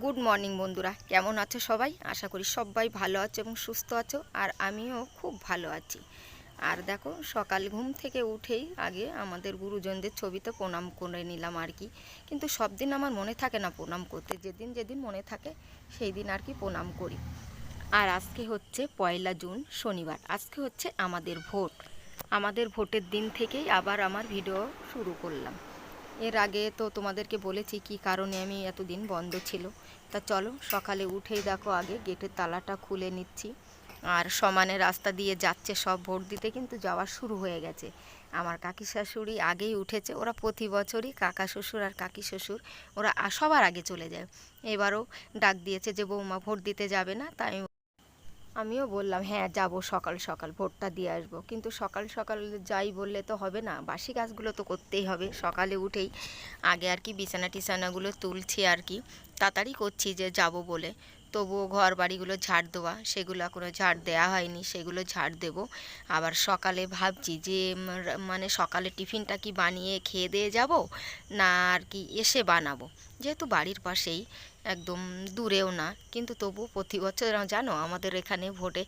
Good morning বন্ধুরা। কেমন আছো সবাই? আশা করি সবাই ভালো আছো এবং সুস্থ আছো, আর আমিও খুব ভালো আছি। আর দেখো, সকাল ঘুম থেকে উঠেই আগে আমাদের গুরুজনদের ছবিতে প্রণাম করে নিলাম আর কি। কিন্তু সব দিন আমার মনে থাকে না প্রণাম করতে। যেদিন যেদিন মনে থাকে, সেই দিন আর কি প্রণাম করি। আর আজকে হচ্ছে পয়লা জুন, শনিবার। আজকে হচ্ছে আমাদের ভোট। আমাদের ভোটের দিন থেকেই আবার আমার ভিডিও শুরু করলাম। এর আগে তো তোমাদেরকে বলেছি কি কারণে আমি এতদিন বন্ধ ছিল। তা চলো, সকালে উঠেই দেখো আগে গেটের তালাটা খুলে নিচ্ছি। আর সমানে রাস্তা দিয়ে যাচ্ছে সব ভোট দিতে, কিন্তু যাওয়া শুরু হয়ে গেছে। আমার কাকি শাশুড়ি আগেই উঠেছে, ওরা প্রতি বছরই কাকা শ্বশুর আর কাকি শ্বশুর, ওরা সবার আগে চলে যায়। এবারও ডাক দিয়েছে যে বৌমা ভোট দিতে যাবে না, তাই আমিও বললাম হ্যাঁ যাব সকাল সকাল ভোটটা দিয়ে আসব। কিন্তু সকাল সকাল যাই বললে তো হবে না, বাসি কাজগুলো তো করতেই হবে। সকালে উঠেই আগে আর কি বিছানা টিছানাগুলো তুলছি আর কি, তাড়াতাড়ি করছি যে যাব বলে। তবুও ঘর বাড়িগুলো ঝাড় দেওয়া, সেগুলো এখনও ঝাড় দেওয়া হয়নি, সেগুলো ঝাড় দেব। আবার সকালে ভাবছি যে মানে সকালে টিফিনটা কি বানিয়ে খেয়ে দিয়ে যাব, না আর কি এসে বানাবো। যেহেতু বাড়ির পাশেই একদম দূরেও না। কিন্তু তবু প্রতি বছর জানো আমাদের এখানে ভোটে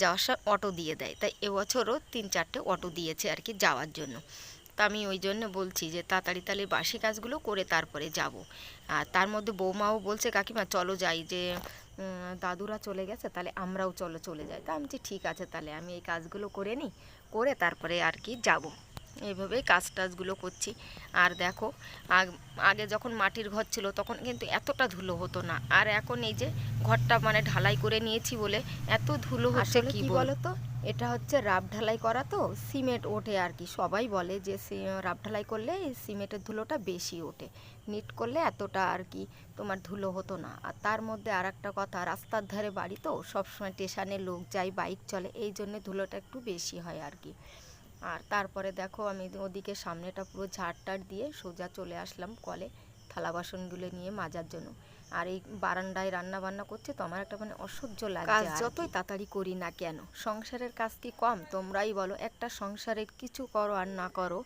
যাওয়ার সময় অটো দিয়ে দেয়। তাই এবছরও তিন চারটে অটো দিয়েছে আর কি যাওয়ার জন্য। তা আমি ওই জন্য বলছি যে, তাড়াতাড়ি তাহলে বাসি কাজগুলো করে তারপরে যাব। আর তার মধ্যে বৌমাও বলছে, কাকিমা, চলো যাই যে দাদুরা চলে গেছে, তাহলে আমরাও চলো চলে যাই। তা আমি ঠিক আছে তাহলে, আমি এই কাজগুলো করে নিই। করে তারপরে আর কি যাব। এইভাবেই কাজ টাজগুলো করছি। আর দেখো আগ- যখন মাটির ঘর ছিল তখন কিন্তু এতটা ধুলো হতো না। আর এখন এই যে ঘরটা মানে ঢালাই করে নিয়েছি বলে এত ধুলো হচ্ছে কি বলো? তো এটা হচ্ছে রাব ঢালাই করা তো সিমেন্ট ওঠে আর কি। সবাই বলে যে রাব ঢালাই করলে সিমেন্টের ধুলোটা বেশি ওঠে। নিট করলে এতটা আর কি তোমার ধুলো হতো না। আর তার মধ্যে আর একটা কথা রাস্তার ধারে বাড়ি তো সবসময় স্টেশনে লোক যায় বাইক চলে এই জন্য ধুলোটা একটু বেশি হয় আর কি। আর তারপরে দেখো আমি ওদিকে সামনেটা পুরো ঝাড় দিয়ে সোজা চলে আসলাম কলে থালা বাসনগুলো নিয়ে মাজার জন্য। আর এই বারান্দায় রান্না বান্না করছে তো আমার একটা মানে অসহ্য লাগে কাজ যতই তাড়াতাড়ি করি না কেন সংসারের কাজ কি কম? তোমরাই বলো একটা সংসারে কিছু করো আর না করো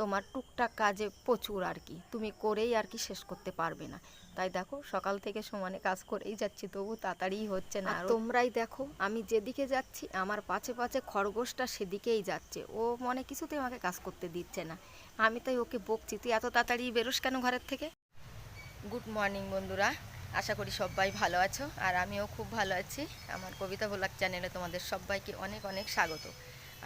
তোমার টুকটাক কাজে প্রচুর আর কি। তুমি করেই আর কি শেষ করতে পারবে না। তাই দেখো সকাল থেকে সমানে কাজ করেই যাচ্ছি তবু তাড়াতাড়ি হচ্ছে না। আর তোমরাই দেখো আমি যেদিকে যাচ্ছি আমার পাছে পাছে খরগোশটা সেদিকেই যাচ্ছে। ও মনে কিছুতেই আমাকে কাজ করতে দিচ্ছে না। আমি তাই ওকে বকছি তুই এত তাড়াতাড়ি বেরোস কেন ঘরের থেকে? গুড মর্নিং বন্ধুরা। আশা করি সবাই ভালো আছো আর আমিও খুব ভালো আছি। আমার কবিতা ভোলাক চ্যানেলে তোমাদের সবাইকে অনেক অনেক স্বাগত।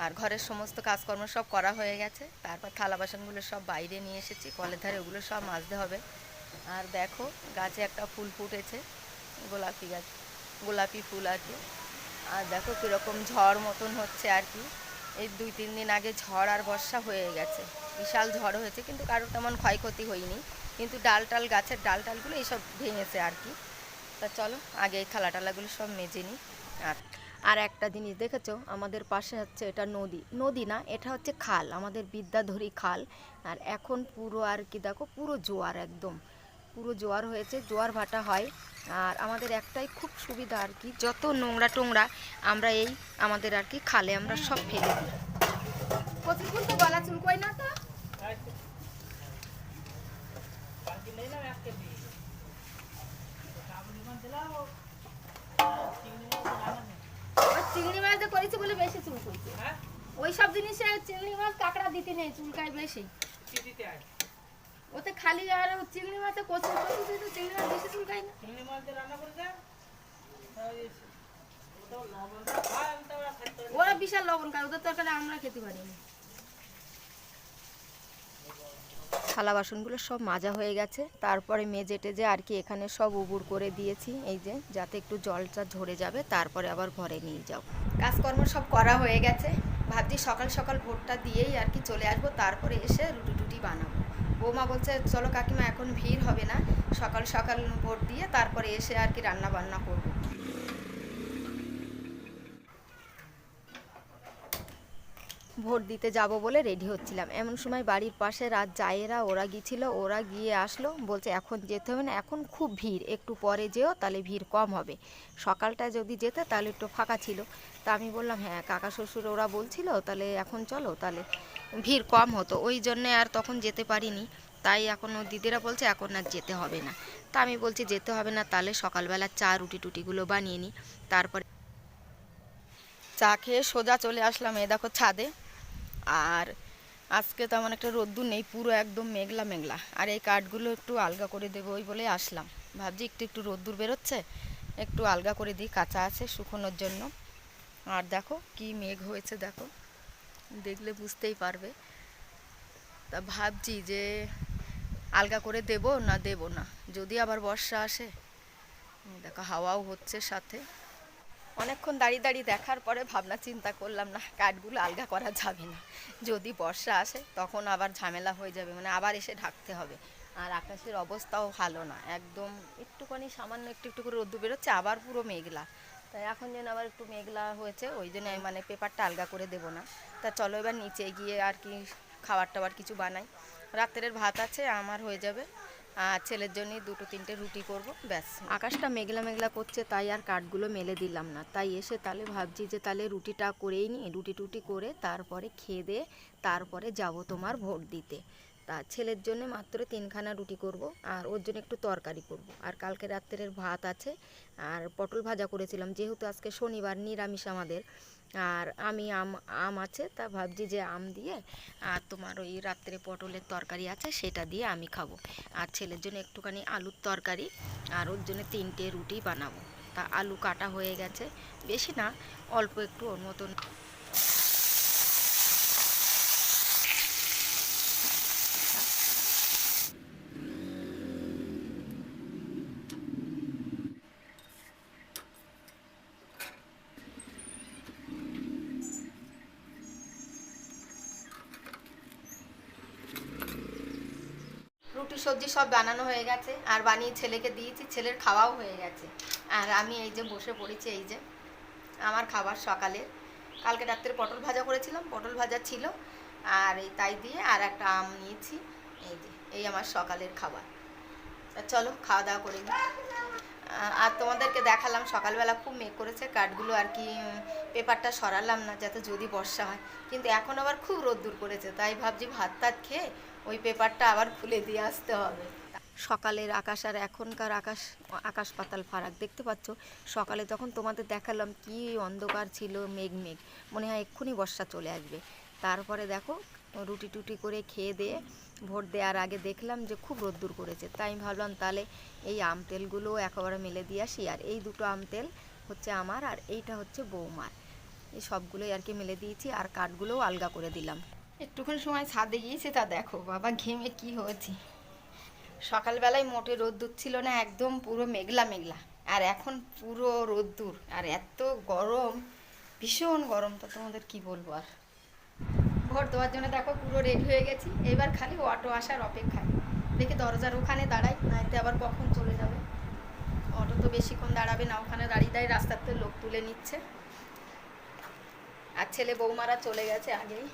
আর ঘরের সমস্ত কাজকর্ম সব করা হয়ে গেছে। তারপর থালা বাসনগুলো সব বাইরে নিয়ে এসেছি, কলের ধারে ওগুলো সব মাজতে হবে। আর দেখো, গাছে একটা ফুল ফুটেছে, গোলাপি গাছ, গোলাপি ফুল আর কি। আর দেখো কীরকম ঝড় মতন হচ্ছে আর কি। এই দুই, তিন দিন আগে ঝড় আর বর্ষা হয়ে গেছে। বিশাল ঝড় হয়েছে, কিন্তু কারোর তেমন ক্ষয়ক্ষতি হয়নি। কিন্তু ডাল টাল গাছের ডাল টালগুলো এইসব ভেঙেছে আর কি। তা চলো, আগে এই থালা টালাগুলো সব মেজে নিই। আর আর একটা জিনিস দেখেছ? আমাদের পাশে হচ্ছে এটা নদী। নদী না, এটা হচ্ছে খাল, আমাদের বিদ্যাধরী খাল। আর এখন পুরো আর কি দেখো, পুরো জোয়ার একদম। পুরো জোয়ার হয়েছে, জোয়ার ভাটা হয়। আর আমাদের একটাই খুব সুবিধা আর কি, যত নোংরা টোংরা আমরা এই আমাদের আর কি খালে আমরা সব ফেলে দিই। না তো ওই চিংড়ি মাছ করেছি বলে বেশি চুলকোইছে ওই সব জিনিসে চিংড়ি মাছ কাঁকড়া দিতে নেই চুলকায় বেশি। ওতে খালি আর চিংড়ি মাছে কচি কচি দিতে চিংড়ি মাছ বেশি চুলকায় না। ওরা বিশাল লবণ খায় ওদের তরকারি আমরা খেতে পারি না। থালা বাসনগুলো সব মাজা হয়ে গেছে। তারপরে মেজে টেজে আর কি এখানে সব উবুর করে দিয়েছি। এই যে, যাতে একটু জলটা ঝরে যাবে, তারপরে আবার ঘরে নিয়ে যাও কাজকর্ম সব করা হয়ে গেছে। ভাবছি সকাল সকাল ভোটটা দিয়েই আর কি চলে আসব, তারপরে এসে রুটি টুটি বানাবো। বৌমা বলছে, চলো কাকিমা, এখন ভিড় হবে না। সকাল সকাল ভোট দিয়ে তারপরে এসে আর কি রান্না বান্না করব। ভোট দিতে যাব বলে রেডি হচ্ছিলাম। এমন সময় বাড়ির পাশে রাত জায়েরা ওরা গিয়েছিল, ওরা গিয়ে আসলো, বলছে, এখন যেতে হবে না, এখন খুব ভিড়, একটু পরে যেও, তাহলে ভিড় কম হবে। সকালটা যদি যেতে, তাহলে একটু ফাঁকা ছিল। তা আমি বললাম হ্যাঁ কাকা শ্বশুর ওরা বলছিল, তাহলে এখন চলো, তাহলে ভিড় কম হতো। ওই জন্যে আর তখন যেতে পারিনি। তাই এখন ও দিদিরা বলছে, এখন আর যেতে হবে না। তা আমি বলছি, যেতে হবে না, তাহলে সকালবেলা চা, রুটি টুটিগুলো বানিয়ে নিই তারপরে চা খেয়ে সোজা চলে আসলাম, এ দেখো ছাদে। আর আজকে তেমন একটা রোদ্দুর নেই, পুরো একদম মেঘলা মেঘলা। আর এই কাঠগুলো একটু আলগা করে দেবো ওই বলে আসলাম। ভাবছি একটু একটু রোদ্দুর বেরোচ্ছে, একটু আলগা করে দিই, কাঁচা আছে শুকোনোর জন্য। আর দেখো কি মেঘ হয়েছে, দেখো। দেখলে বুঝতেই পারবে। তা ভাবছি যে আলগা করে দেব না দেব না, যদি আবার বর্ষা আসে। দেখো, হাওয়াও হচ্ছে সাথে। অনেকক্ষণ দাঁড়িয়ে দাঁড়িয়ে দেখার পরে ভাবনা চিন্তা করলাম না কাঠগুলো আলগা করা যাবে না। যদি বর্ষা আসে, তখন আবার ঝামেলা হয়ে যাবে মানে আবার এসে ঢাকতে হবে। আর আকাশের অবস্থাও ভালো না, একদম একটুখানি সামান্য একটু একটু করে রোদ্দু বেরোচ্ছে, আবার পুরো মেঘলা। তাই এখন যেন আবার একটু মেঘলা হয়েছে, ওই জন্য আমি মানে পেপারটা আলগা করে দেবো না। তা চলো এবার নিচে গিয়ে আর কি খাবার টাবার কিছু বানাই। রাত্রের ভাত আছে, আমার হয়ে যাবে। আর ছেলের জন্য দুটো তিনটে রুটি করব, ব্যাস। আকাশটা মেঘলা মেঘলা করছে, তাই আর কাঠগুলো মেলে দিলাম না। তাই এসে তাহলে ভাবছি যে তাহলে রুটিটা করেই নিই রুটি টুটি করে তারপরে খেয়ে দিয়ে তারপরে যাব তোমার ভোট দিতে। তা ছেলের জন্য মাত্র তিনখানা রুটি করব, আর ওর জন্য একটু তরকারি করব। আর কালকে রাত্রের ভাত আছে, আর পটল ভাজা করেছিলাম, যেহেতু আজকে শনিবার, নিরামিষ আমাদের। আর আমি আম আম আছে, তা ভাবছি যে আম দিয়ে, আর তোমার ওই রাত্রে পটলের তরকারি আছে, সেটা দিয়ে আমি খাব। আর ছেলের জন্য একটুখানি আলুর তরকারি, আর ওর জন্য তিনটে রুটি বানাবো। তা আলু কাটা হয়ে গেছে, বেশি না, অল্প একটু ওর মতন রুটি, সবজি সব বানানো হয়ে গেছে। আর বানিয়ে ছেলেকে দিয়েছি, ছেলের খাওয়াও হয়ে গেছে। আর আমি এই যে বসে পড়েছি, এই যে আমার খাবার সকালে। কালকে রাত্রে পটল ভাজা করেছিলাম, পটল ভাজা ছিল। আর এই তাই দিয়ে আর একটা আম নিয়েছি। এই যে, এই আমার সকালের খাবার। চলো, খাওয়া দাওয়া করে নিই আর তোমাদেরকে দেখালাম, সকালবেলা খুব মেঘ করেছে, কাঠগুলো আর কি পেপারটা সরালাম না, যাতে যদি বর্ষা হয়। কিন্তু এখন আবার খুব রোদ্দুর করেছে, তাই ভাবছি ভাত টাত খেয়ে ওই পেপারটা আবার খুলে দিয়ে আসতে হবে। সকালের আকাশ আর এখনকার আকাশ আকাশ পাতাল ফারাক, দেখতে পাচ্ছ? সকালে তখন তোমাদের দেখালাম কি অন্ধকার ছিল, মেঘ মেঘ, মনে হয় এক্ষুনি বর্ষা চলে আসবে। তারপরে দেখো, রুটি টুটি করে খেয়ে দিয়ে ভোট দেওয়ার আগে দেখলাম যে খুব রোদ্দুর করেছে। তাই আমি ভাবলাম, তাহলে এই আম তেলগুলো একেবারে মেলে দিয়ে আসি। আর এই দুটো আম তেল হচ্ছে আমার আর এইটা হচ্ছে বৌমার। এই সবগুলোই আর কি মেলে দিয়েছি আর কাঠগুলোও আলগা করে দিলাম। একটুখানি সময় ছাদে গিয়েছে তা দেখো, বাবা ঘেমে কি হয়েছে। সকালবেলায় মোটে রোদ্দুর ছিল না, একদম পুরো মেঘলা মেঘলা। আর এখন পুরো রোদ্দুর, আর এত গরম, ভীষণ গরম। তো তোমাদের কি বলব আর? ভোট দেওয়ার জন্য দেখো পুরো রেডি হয়ে গেছি। এবার খালি অটো আসার অপেক্ষায়। দেখি দরজার ওখানে দাঁড়াই, নাইতে আবার কখন চলে যাবে। অটো তো বেশিক্ষণ দাঁড়াবে না, ওখানে দাঁড়িয়ে দাঁড়িয়ে রাস্তাতে লোক তুলে নিচ্ছে। আর ছেলে বৌমারা চলে গেছে আগেই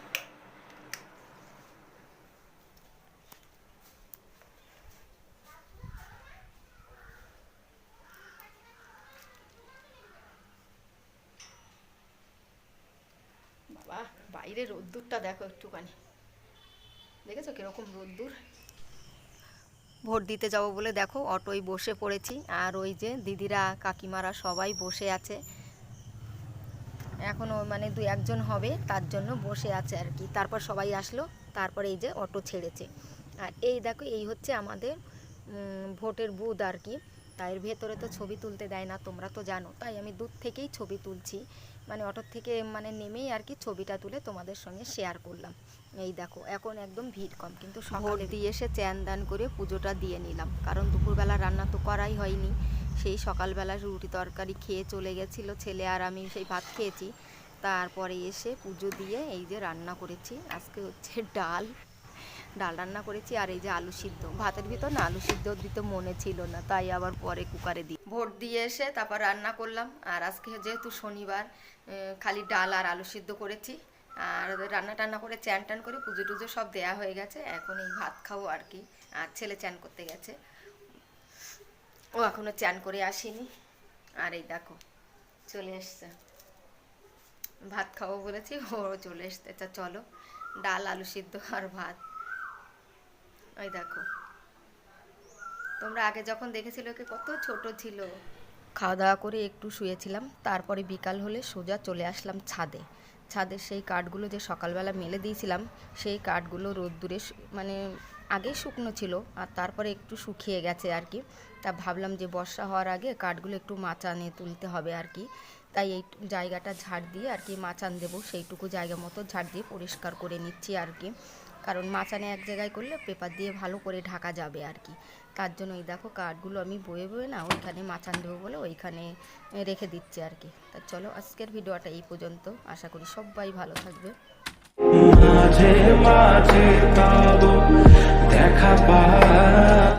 বাবা বাইরে রোদ্দুরটা দেখো একটুখানি। দেখেছ কীরকম রোদ্দুর? ভোট দিতে যাব বলে দেখো, অটোয় বসে পড়েছি। আর ওই যে দিদিরা, কাকিমারা সবাই বসে আছে। এখনও মানে দু একজন হবে, তার জন্য বসে আছে আর কি। তারপর সবাই আসলো, তারপরে এই যে অটো ছেড়েছে। আর এই দেখো, এই হচ্ছে আমাদের ভোটের বুথ আর কি। তাই এর ভেতরে তো ছবি তুলতে দেয় না তোমরা তো জানো। তাই আমি দূর থেকেই ছবি তুলছি। মানে অটোর থেকে মানে নেমেই আর কি ছবিটা তুলে তোমাদের সঙ্গে শেয়ার করলাম। এই দেখো এখন একদম ভিড় কম কিন্তু সকালে দিয়ে এসে চ্যান দান করে পুজোটা দিয়ে নিলাম। কারণ দুপুরবেলা রান্না তো করাই হয়নি। সেই সকালবেলা রুটি তরকারি খেয়ে চলে গেছিল ছেলে আর আমি সেই ভাত খেয়েছি। তারপরে এসে পুজো দিয়ে এই যে রান্না করেছি। আজকে হচ্ছে ডাল। ডাল রান্না করেছি আর এই যে আলু সিদ্ধ। ভাতের ভিতর না আলু সিদ্ধ দিতে মনে ছিল না, তাই আবার পরে কুকারে দিই। ভোট দিয়ে এসে তারপর রান্না করলাম। আর আজকে যেহেতু শনিবার খালি ডাল আর আলু সিদ্ধ করেছি। আর রান্না টান্না করে চ্যান টান করে পুজো টুজো সব দেয়া হয়ে গেছে। এখন এই ভাত খাব আর কি। আর ছেলে চ্যান করতে গেছে। ও এখনও চ্যান করে আসেনি। আর এই দেখো, চলে এসছে। ভাত খাব বলেছি, ও চলে এসতে চলো। ডাল, আলু সিদ্ধ আর ভাত। ওই দেখো। তোমরা আগে যখন দেখেছিলে ওকে কত ছোট ছিল। খাওয়া দাওয়া করে একটু শুয়েছিলাম, তারপরে বিকাল হলে সোজা চলে আসলাম ছাদে। ছাদের সেই কাঠগুলো যে সকালবেলা মেলে দিয়েছিলাম, সেই কাঠগুলো রোদ্দুরে মানে আগে শুকনো ছিল, আর তারপরে একটু শুকিয়ে গেছে আর কি। তা ভাবলাম যে বর্ষা হওয়ার আগে কাঠগুলো একটু মাচানে তুলতে হবে আর কি। তাই এই জায়গাটা ঝাড় দিয়ে আর কি মাচান দেবো, সেইটুকু জায়গা মতো ঝাড় দিয়ে পরিষ্কার করে নিচ্ছি আর কি। কারণ মাচানে এক জায়গায় করলে পেপার দিয়ে ভালো করে ঢাকা যাবে আর কি। তার জন্য ওই দেখো কাঠগুলো আমি বয়ে বয়ে না ওইখানে মাচান দেবো বলে ওইখানে রেখে দিচ্ছি আর কি। তা চলো আজকের ভিডিওটা এই পর্যন্ত। আশা করি সবাই ভালো থাকবে। দেখা